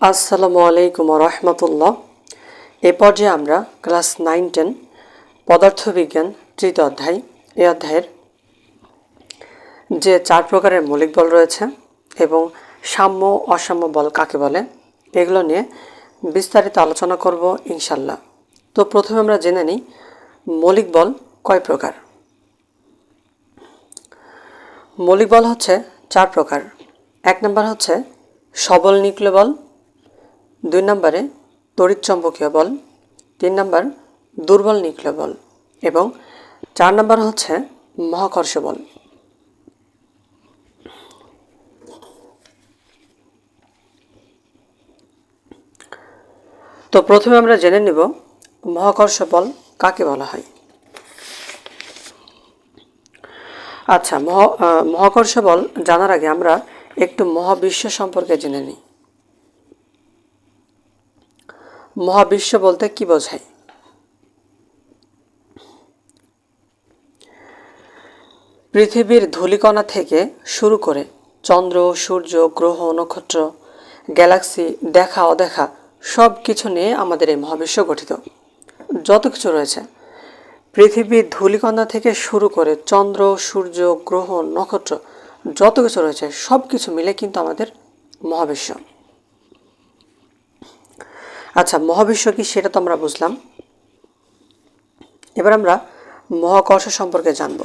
আসসালামু আলাইকুম রহমতুল্লাহ। এ পর্যায়ে আমরা ক্লাস নাইন, টেন, পদার্থবিজ্ঞান, তৃতীয় অধ্যায় এ অধ্যায়ের যে চার প্রকারের মৌলিক বল রয়েছে এবং সাম্য অসাম্য বল কাকে বলে, এগুলো নিয়ে বিস্তারিত আলোচনা করব ইনশাল্লাহ তো প্রথমে আমরা জেনে নিই মৌলিক বল কয় প্রকার। মৌলিক বল হচ্ছে চার প্রকার। এক নম্বর হচ্ছে সবল নিউক্লিয় বল দুই নম্বরে তড়িৎচম্বকীয় বল, তিন নম্বর দুর্বল নিউক্লিয় বল এবং চার নম্বর হচ্ছে মহাকর্ষ বল। তো প্রথমে আমরা জেনে নেব মহাকর্ষ বল কাকে বলা হয়। আচ্ছা মহা মহাকর্ষ বল জানার আগে আমরা একটু মহাবিশ্ব সম্পর্কে জেনে নিই। মহাবিশ্ব বলতে কি বোঝায়? পৃথিবীর ধূলিকণা থেকে শুরু করে চন্দ্র, সূর্য, গ্রহ, নক্ষত্র, গ্যালাক্সি, দেখা, অদেখা সব কিছু নিয়ে আমাদের এই মহাবিশ্ব গঠিত। যত কিছু রয়েছে। পৃথিবীর ধূলিকণা থেকে শুরু করে চন্দ্র, সূর্য, গ্রহ, নক্ষত্র যত কিছু রয়েছে সব কিছু মিলে কিন্তু আমাদের মহাবিশ্ব। আচ্ছা মহাবিশ্ব কি সেটা তো আমরা বুঝলাম। এবার আমরা মহাকর্ষ সম্পর্কে জানব।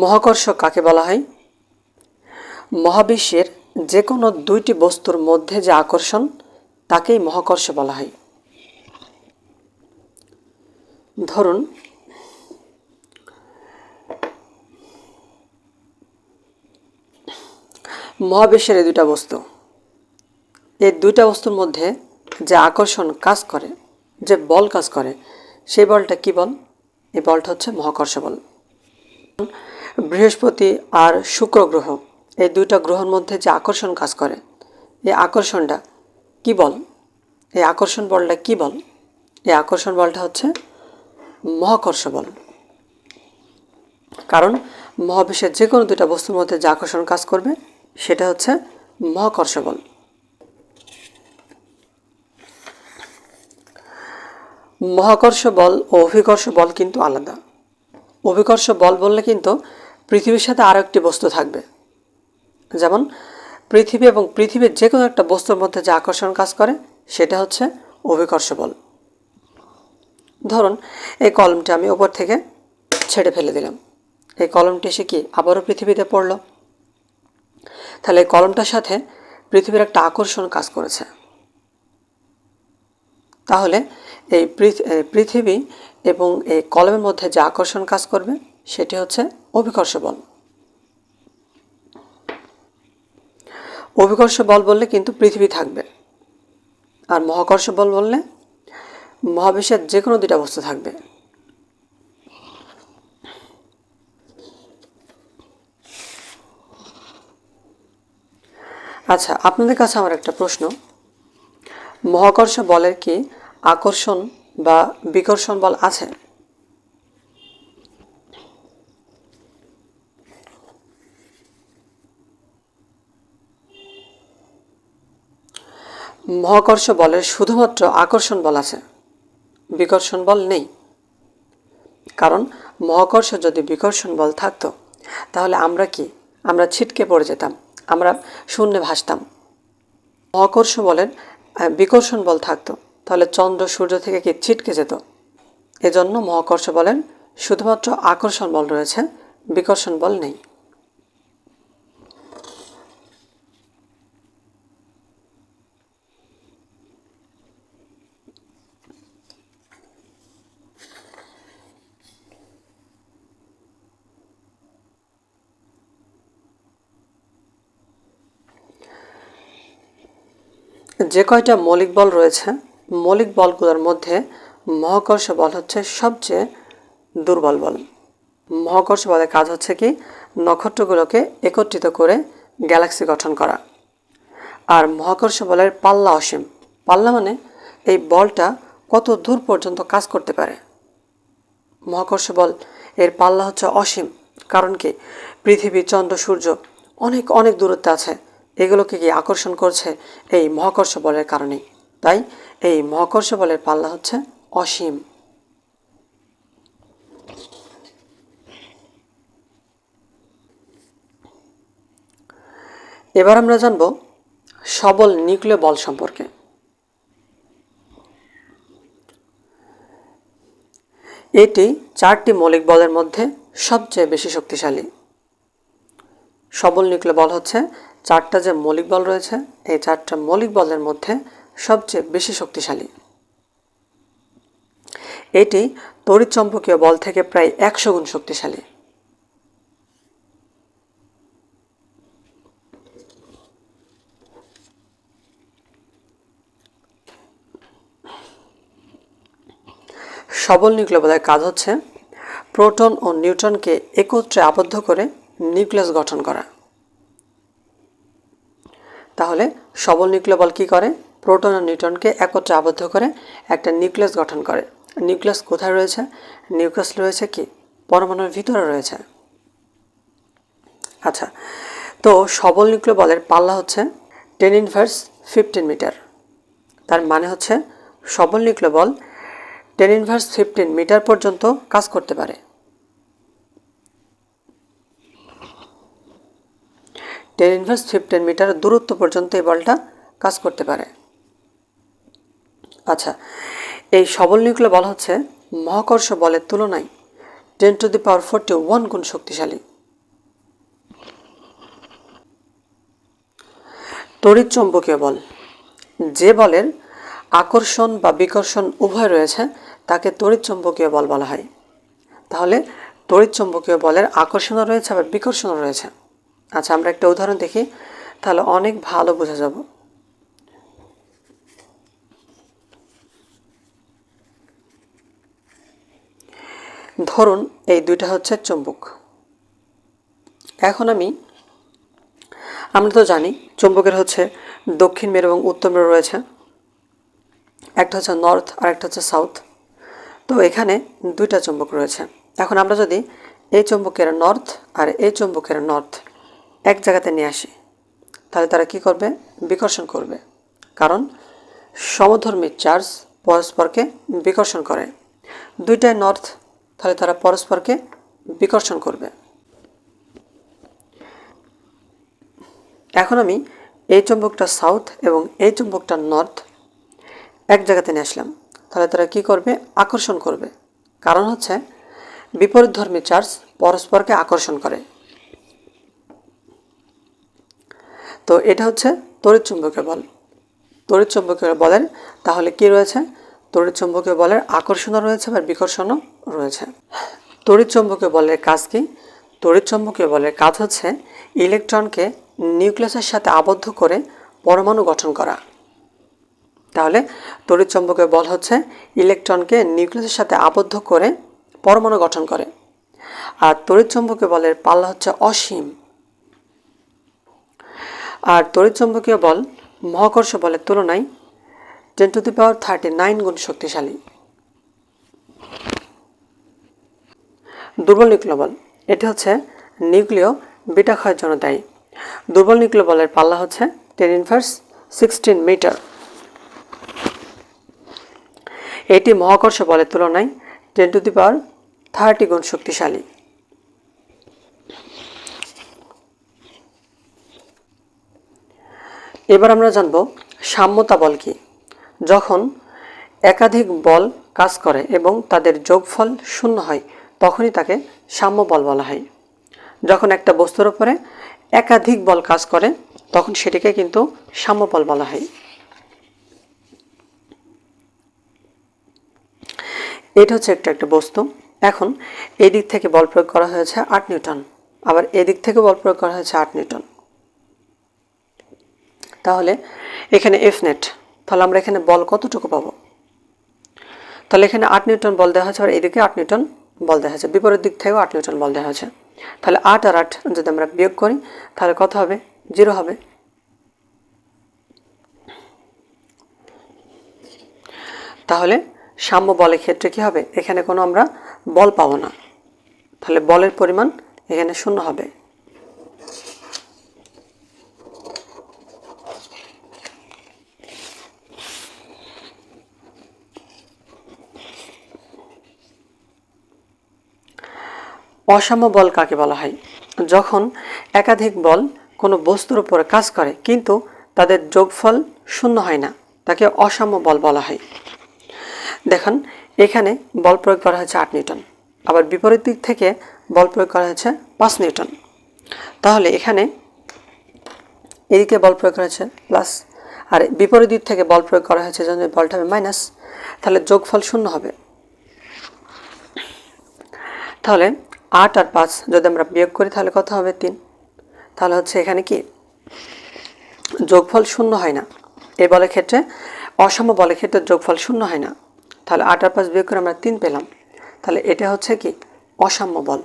মহাকর্ষ কাকে বলা হয়? মহাবিশ্বের যে কোনো দুইটি বস্তুর মধ্যে যে আকর্ষণ, তাকেই মহাকর্ষ বলা হয়। ধরুন, মহাবিশ্বের এই দুটা বস্তু। এই দুইটা বস্তুর মধ্যে যে আকর্ষণ কাজ করে, যে বল কাজ করে, সেই বলটা কি বল? এই বলটা হচ্ছে মহাকর্ষ বল। বৃহস্পতি আর শুক্র গ্রহ। এই দুইটা গ্রহর মধ্যে যে আকর্ষণ কাজ করে, এই আকর্ষণটা কি বল? এই আকর্ষণ বলটা কি বল? এই আকর্ষণ বলটা হচ্ছে মহাকর্ষ বল। কারণ মহাবিশ্বের যে কোনো দুইটা বস্তুর মধ্যে যে আকর্ষণ কাজ করবে, সেটা হচ্ছে মহাকর্ষ বল। মহাকর্ষ বল ও অভিকর্ষ বল কিন্তু আলাদা। অভিকর্ষ বল বললে কিন্তু পৃথিবীর সাথে আরও একটি বস্তু থাকবে। যেমন, পৃথিবী এবং পৃথিবীর যে কোনো একটা বস্তুর মধ্যে যে আকর্ষণ কাজ করে, সেটা হচ্ছে অভিকর্ষ বল ধরুন, এই কলমটি আমি ওপর থেকে ছেড়ে ফেলে দিলাম। এই কলমটি এসে কি আবারও পৃথিবীতে পড়ল? তাহলে এই কলমটার সাথে পৃথিবীর একটা আকর্ষণ কাজ করেছে। তাহলে এই পৃথিবী এবং এই কলমের মধ্যে যে আকর্ষণ কাজ করবে, সেটি হচ্ছে অভিকর্ষ বল অভিকর্ষ বল বললে কিন্তু পৃথিবী থাকবে। আর মহাকর্ষ বল বললে মহাবিশ্বের যে কোনো দুইটা বস্তু থাকবে। আচ্ছা আপনাদের কাছে আমার একটা প্রশ্ন। মহাকর্ষ বলের কি আকর্ষণ বা বিকর্ষণ বল আছে? মহাকর্ষ বলের শুধুমাত্র আকর্ষণ বল আছে। বিকর্ষণ বল নেই। কারণ মহাকর্ষ যদি বিকর্ষণ বল থাকতো, তাহলে আমরা কি? আমরা ছিটকে পড়ে যেতাম। আমরা শূন্যে ভাসতাম। মহাকর্ষ বলের বিকর্ষণ বল থাকতো, তাহলে চন্দ্র সূর্য থেকে কি ছিটকে যেত? এজন্য মহাকর্ষ বলেন শুধুমাত্র আকর্ষণ বল রয়েছে, বিকর্ষণ বল নেই। যে কয়টা মৌলিক বল রয়েছে, মৌলিক বলগুলোর মধ্যে মহাকর্ষ বল হচ্ছে সবচেয়ে দুর্বল বল। মহাকর্ষ বলের কাজ হচ্ছে কি? নক্ষত্রগুলোকে একত্রিত করে গ্যালাক্সি গঠন করা। আর মহাকর্ষ বলের পাল্লা অসীম। পাল্লা মানে এই বলটা কত দূর পর্যন্ত কাজ করতে পারে। মহাকর্ষ বল এর পাল্লা হচ্ছে অসীম। কারণ কি? পৃথিবী, চন্দ্র, সূর্য অনেক অনেক দূরত্বে আছে। এগুলোকে কি আকর্ষণ করছে এই মহাকর্ষ বলের কারণে তাই এই মহাকর্ষ বলের পাল্লা হচ্ছে অসীম। এবার আমরা জানব সবল নিউক্লিয় বল সম্পর্কে। এটি চারটি মৌলিক বলের মধ্যে সবচেয়ে বেশি শক্তিশালী। সবল নিউক্লিয় বল হচ্ছে। চারটা যে মৌলিক বল রয়েছে, এই চারটা মৌলিক বলের মধ্যে সবচেয়ে বেশি শক্তিশালী। এটি তড়িৎচম্পকীয় বল থেকে প্রায় একশো গুণ শক্তিশালী। সবল নিউক্লিয় বলের কাজ হচ্ছে, প্রোটন ও নিউট্রনকে একত্রে আবদ্ধ করে নিউক্লিয়াস গঠন করা। তাহলে সবল নিউক্লিয় বল কী করে? প্রোটন ও নিউট্রনকে একত্রে আবদ্ধ করে একটা নিউক্লিয়াস গঠন করে। নিউক্লিয়াস কোথায় রয়েছে? নিউক্লিয়াস রয়েছে কি? পরমাণুর ভিতরে রয়েছে। আচ্ছা তো সবল নিউক্লিয় বলের পাল্লা হচ্ছে টেন ইনভার্স ফিফটিন মিটার। তার মানে হচ্ছে সবল নিউক্লিয় বল টেন ইনভার্স ফিফটিন মিটার পর্যন্ত কাজ করতে পারে। টেন ইনভার্স ফিফটিন মিটার দূরত্ব পর্যন্ত এই বলটা কাজ করতে পারে। আচ্ছা এই সবল নিউক্লিয় বল হচ্ছে মহাকর্ষ বলের তুলনায় ten to the power forty one গুণ শক্তিশালী। তড়িৎ চৌম্বকীয় বল, যে বলের আকর্ষণ বা বিকর্ষণ উভয় রয়েছে, তাকে তড়িৎ চৌম্বকীয় বল বলা হয়। তাহলে তড়িৎ চৌম্বকীয় বলের আকর্ষণও রয়েছে, আবার বিকর্ষণও রয়েছে। আচ্ছা আমরা একটা উদাহরণ দেখি। তাহলে অনেক ভালো বোঝা যাব। ধরুন, এই দুইটা হচ্ছে চুম্বক। এখন আমি, আমরা তো জানি চুম্বকের হচ্ছে দক্ষিণ মেরু এবং উত্তর মেরু রয়েছে। একটা হচ্ছে নর্থ আর একটা হচ্ছে সাউথ। তো এখানে দুইটা চুম্বক রয়েছে। এখন আমরা যদি এই চুম্বকের নর্থ আর এই চুম্বকের নর্থ এক জায়গাতে নিয়ে আসি। তাহলে তারা কি করবে? বিকর্ষণ করবে। কারণ সমধর্মী চার্জ পরস্পরকে বিকর্ষণ করে। দুইটাই নর্থ, তাহলে তারা পরস্পরকে বিকর্ষণ করবে। এখন আমি এই চুম্বকটা সাউথ এবং এই চুম্বকটা নর্থ এক জায়গাতে নিয়ে আসলাম। তাহলে তারা কি করবে? আকর্ষণ করবে। কারণ হচ্ছে বিপরীত ধর্মী চার্জ পরস্পরকে আকর্ষণ করে। তো এটা হচ্ছে তড়িৎ চুম্বকীয় বল। তড়িৎ চুম্বকীয় বলের তাহলে কি রয়েছে? তড়িৎ চুম্বকীয় বলের আকর্ষণও রয়েছে বা বিকর্ষণও রয়েছে। তড়িৎ চুম্বকীয় বলের কাজ কি? তড়িৎ চুম্বকীয় বলের কাজ হচ্ছে ইলেকট্রনকে নিউক্লিয়াসের সাথে আবদ্ধ করে পরমাণু গঠন করা। তাহলে তড়িৎ চুম্বকীয় বল হচ্ছে ইলেকট্রনকে নিউক্লিয়াসের সাথে আবদ্ধ করে পরমাণু গঠন করে। আর তড়িৎ চুম্বকীয় বলের পাল্লা হচ্ছে অসীম। আর তড়িৎ চুম্বকীয় বল মহাকর্ষ বলের তুলনায় ten to the power thirty nine গুণ শক্তিশালী। দুর্বল নিউক্লিয় বল, এটি হচ্ছে নিউক্লিয় বিটা ক্ষয়ের জন্য দায়ী দুর্বল নিউক্লিয় বলের পাল্লা হচ্ছে টেন ইনভার্স সিক্সটিন মিটার এটি মহাকর্ষ বলের তুলনায় ten to the power thirty গুণ শক্তিশালী। এবার আমরা জানব সাম্যতা বল কি। যখন একাধিক বল কাজ করে এবং তাদের যোগফল শূন্য হয়, তখনই তাকে সাম্য বল বলা হয়। যখন একটা বস্তুর উপরে একাধিক বল কাজ করে, তখন সেটিকে কিন্তু সাম্য বল বলা হয়। এটা হচ্ছে একটা একটা বস্তু। এখন এই দিক থেকে বল প্রয়োগ করা হয়েছে আট নিউটন, আবার এদিক থেকে বল প্রয়োগ করা হয়েছে আট নিউটন। তাহলে এখানে এফ নেট তাহলে আমরা এখানে বল কতটুকু পাবো? তাহলে এখানে আট নিউটন বল দেওয়া হয়েছে, আর এদিকে আট নিউটন বল দেওয়া হয়েছে। বিপরীত দিক থেকেও আট নিউটন বল দেওয়া হয়েছে। তাহলে আট আর আট যদি আমরা বিয়োগ করি, তাহলে কত হবে? জিরো হবে। তাহলে সাম্য বলের ক্ষেত্রে কি হবে? এখানে কোনো আমরা বল পাবো না। তাহলে বলের পরিমাণ এখানে শূন্য হবে। অসাম্য বল কাকে বলা হয়? যখন একাধিক বল কোনো বস্তুর উপর কাজ করে, কিন্তু তাদের যোগফল শূন্য হয় না, তাকে অসাম্য বল বলা হয়। দেখুন, এখানে বল প্রয়োগ করা হয়েছে আট নিউটন, আবার বিপরীত দিক থেকে বল প্রয়োগ করা হয়েছে পাঁচ নিউটন। তাহলে এখানে এদিকে বল প্রয়োগ করা হয়েছে প্লাস, আর বিপরীত দিক থেকে বল প্রয়োগ করা হয়েছে জন্য বলটা হবে মাইনাস, তাহলে যোগফল শূন্য হবে। তাহলে আট আর পাঁচ যদি আমরা বিয়োগ করি, তাহলে কত হবে? তিন। তাহলে হচ্ছে এখানে কি? যোগফল শূন্য হয় না। এ বলের ক্ষেত্রে, অসম বলের ক্ষেত্রে যোগফল শূন্য হয় না। তাহলে আট আর পাঁচ বিয়োগ করে আমরা তিন পেলাম। তাহলে এটা হচ্ছে কি? অসাম্য বল।